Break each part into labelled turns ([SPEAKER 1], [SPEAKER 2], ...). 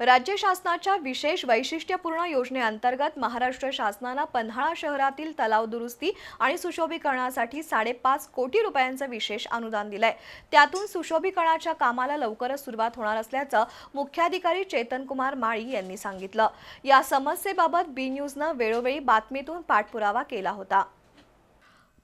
[SPEAKER 1] राज्य शासनाच्या विशेष वैशिष्ट्यपूर्ण योजनेअंतर्गत महाराष्ट्र शासनानं पन्हाळा शहरातील तलाव दुरुस्ती आणि सुशोभीकरणासाठी साडेपाच कोटी रुपयांचं विशेष अनुदान दिलंय. त्यातून सुशोभीकरणाच्या कामाला लवकरच सुरुवात होणार असल्याचं मुख्याधिकारी चेतन कुमार माळी यांनी सांगितलं. या समस्येबाबत बी न्यूजनं वेळोवेळी बातमीतून पाठपुरावा केला होता.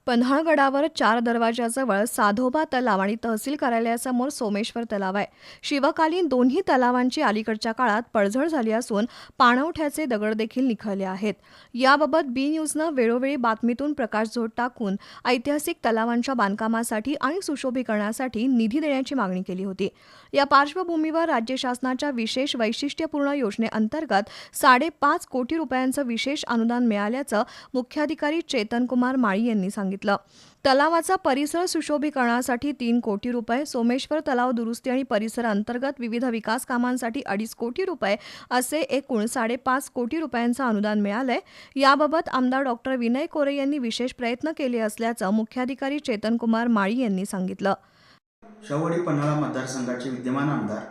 [SPEAKER 1] पन्हाळगडावर चार दरवाजाजवळ साधोबा तलाव आणि तहसील कार्यालयासमोर सोमेश्वर तलाव आहे. शिवकालीन दोन्ही तलावांची अलीकडच्या काळात पडझड झाली असून पाणवठ्याचे दगड देखील निखळले आहेत. याबाबत बी न्यूजनं वेळोवेळी बातमीतून प्रकाशझोड टाकून ऐतिहासिक तलावांच्या बांधकामासाठी आणि सुशोभीकरणासाठी निधी देण्याची मागणी केली होती. या पार्श्वभूमीवर राज्य शासनाच्या विशेष वैशिष्ट्यपूर्ण योजनेअंतर्गत साडेपाच कोटी रुपयांचं विशेष अनुदान मिळाल्याचं मुख्याधिकारी चेतन कुमार माळी यांनी सांगितलं. सांगितलं. तलावाचा परिसर सुशोभीकरणासाठी तीन कोटी रुपये सोमेश्वर तलाव दुरुस्ती आणि परिसर अंतर्गत विविध विकास कामांसाठी अडीच कोटी रुपये असे एकूण साडेपाच कोटी रुपयांचं अनुदान मिळालंय. याबाबत आमदार डॉक्टर विनय कोरे यांनी विशेष प्रयत्न केले असल्याचं मुख्याधिकारी चेतनकुमार माळी यांनी सांगितलं.
[SPEAKER 2] शवडी पन्हाळा मतदारसंघाचे विद्यमान आमदार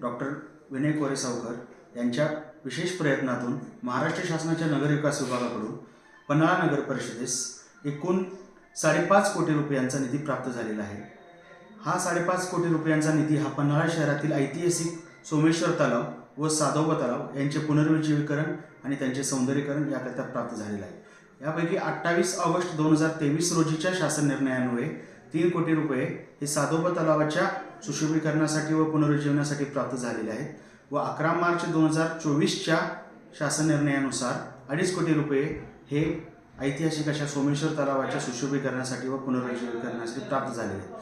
[SPEAKER 2] डॉक्टर विनय कोरे सावकर यांच्या विशेष प्रयत्नातून महाराष्ट्र शासनाच्या नगरविकास विभागाकडून पन्हाळा नगर परिषदेस एकूण साडेपाच कोटी रुपयांचा निधी प्राप्त झालेला आहे. हा साडेपाच कोटी रुपयांचा निधी हा पन्हाळा शहरातील ऐतिहासिक सोमेश्वर तलाव व साधोबा तलाव यांचे पुनर्विजीवीकरण आणि त्यांचे सौंदर्यीकरण याकरिता प्राप्त झालेलं आहे. यापैकी अठ्ठावीस ऑगस्ट दोन हजार तेवीस रोजीच्या शासन निर्णयान्वये तीन कोटी रुपये हे साधोबा तलावाच्या सुशोभीकरणासाठी व पुनरुज्जीवनासाठी प्राप्त झालेले आहेत व अकरा मार्च दोन हजार चोवीसच्या शासन निर्णयानुसार अडीच कोटी रुपये हे ऐतिहासिक अशा सोमेश्वर तलावाच्या सुशोभीकरणासाठी व पुनरुज्जीवीकरणासाठी प्राप्त झालेले.